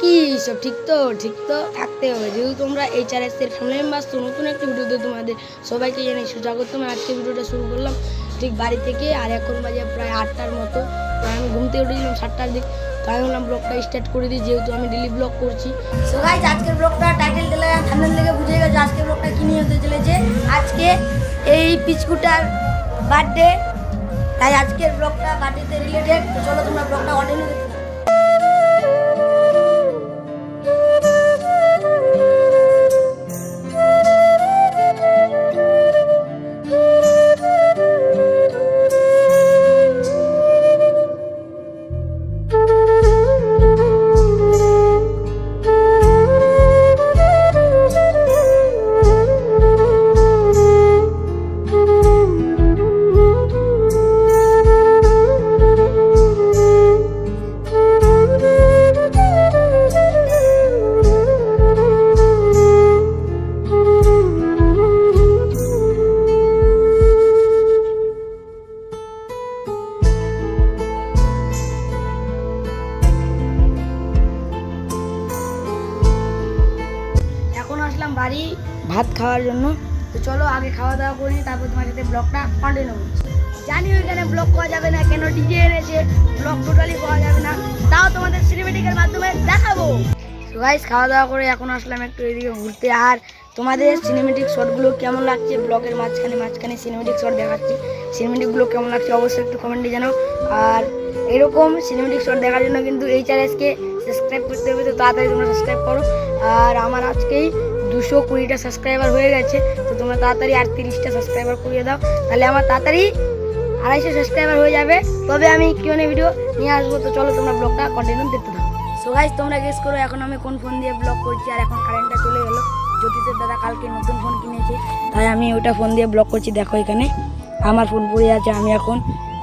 কি সব ঠিক তো? ঠিক তো থাকতে হবে। যেহেতু তোমরা এই চ্যানেলের ফ্যামিলি মেম্বার তো নতুন একটা ভিডিওতে তোমাদের সবাইকে জানাই সুস্বাগত তুমি আজকে ভিডিওটা শুরু করলাম ঠিক বাড়ি থেকে আর এখন বাজে প্রায় আটটার মতো। আমি ঘুম থেকে উঠেছিলাম সাতটার দিক। তাই আমি বললাম ব্লগটা স্টার্ট করে দিই, যেহেতু আমি ডেলি ব্লগ করছি। সো গাইজ আজকের ব্লগটা টাইটেল দিলে থাম্বনেল থেকে বুঝে গেছে আজকের ব্লগটা কি নিয়ে হতে চলেছে। আজকে এই পিচকুটার বার্থডে তাই আজকের ব্লগটা বার্থডেতে রিলেটেড চলো তোমরা ব্লগটা অর্ডার খাওয়ার জন্য। তো চলো আগে খাওয়া দাওয়া করি তারপর তোমার সাথে ব্লগটা কন্টিনিউ করছি। জানি ওইখানে ব্লগ করা যাবে না, কেন ডিজে এনেছে ব্লগ টোটালি করা যাবে না। তাও তোমাদের সিনেমেটিকের মাধ্যমে দেখাবো। গাইস খাওয়া দাওয়া করে এখন আসলাম একটু এদিকে ঘুরতে। আর তোমাদের সিনেমেটিক শটগুলো কেমন লাগছে? ব্লগের মাঝখানে মাঝখানে সিনেমেটিক শট দেখাচ্ছি। সিনেমেটিকগুলো কেমন লাগছে অবশ্যই একটু কমেন্টে জানাও। আর এরকম সিনেমেটিক শট দেখার জন্য কিন্তু এই চ্যানেলকে সাবস্ক্রাইব করতে হবে, তো তাড়াতাড়ি তোমরা সাবস্ক্রাইব করো। আর আমার আজকেই দুশো কুড়িটা সাবস্ক্রাইবার হয়ে গেছে, তো তোমরা তাড়াতাড়ি আর তিরিশটা সাবস্ক্রাইবার করিয়ে দাও। তাহলে আমার তাড়াতাড়ি আড়াইশো সাবস্ক্রাইবার হয়ে যাবে। তবে আমি কিউনে ভিডিও নিয়ে আসব, তো চলো তোমরা ব্লগটা কন্টিনিউ দেখতে থাকো। সো গাইজ তোমরা গেস করো, এখন আমি কোন ফোন দিয়ে ব্লগ করছি আর এখন কারেন্টটা চলে গেলো জ্যোতিষের দাদা কালকে নতুন ফোন কিনেছে, তাই আমি ওটা ফোন দিয়ে ব্লগ করছি। দেখো এখানে, আমার ফোন পড়ে আছে আমি এখন।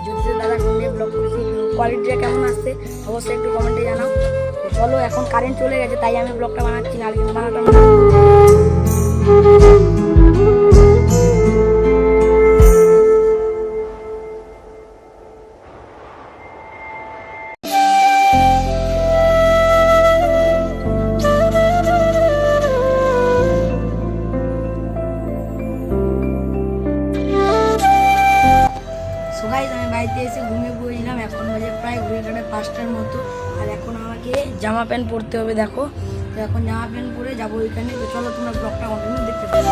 জ্যোতিষের দাদা ফোন দিয়ে ব্লগ করছি। কোয়ালিটিটা কেমন আসছে, অবশ্যই একটু কমেন্টে জানাও। চলো, এখন কারেন্ট চলে গেছে, তাই আমি ব্লগটা বানাচ্ছি না আর কিন্তু আমাকে জামা প্যান্ট পরতে হবে, দেখো। এখন জামা প্যান্ট পরে যাব ওইখানে। চলো তোমরা ব্লগটা কন্টিনিউ দেখতে পারো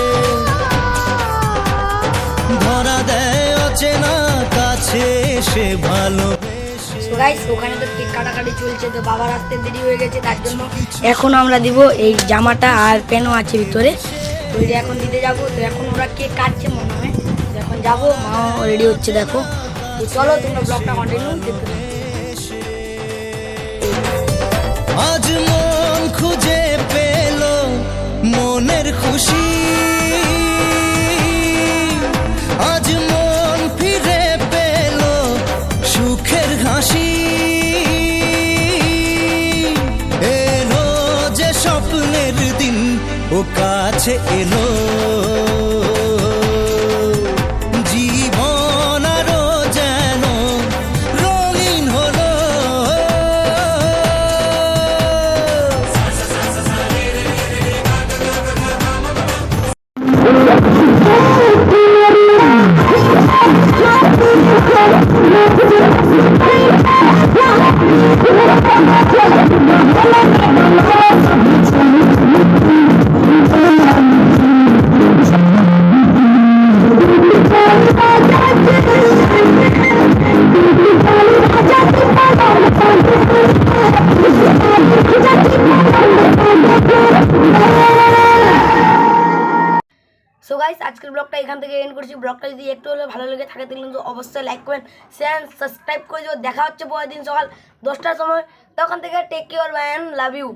সে ভালো গাইস ওখানে তো কেক কাটাকাটি চলছে তো বাবার আসতে দেরি হয়ে গেছে তার জন্য এখন আমরা দিব এই জামাটা আর প্যানও আছে ভিতরে। তো এখন দিতে যাব তো এখন ওরা কেক কাটছে মনে হয়। এখন যাব মাও রেডি হচ্ছে দেখো। তো চলো তোমরা ব্লগটা কন্টিনিউ দেখতে। আজ মন খুঁজে পেল মনের খুশি। ও কাছে এলো। সো গাইস আজকের ব্লগটা এখান থেকে এন্ড করছি। ব্লগটা যদি একটু হলে ভালো লেগে থাকে, তাহলে কিন্তু অবশ্যই লাইক করেন শেয়ার সাবস্ক্রাইব করে দেবো দেখা হচ্ছে পরের দিন সকাল দশটার সময়। তখন থেকে take care bye love you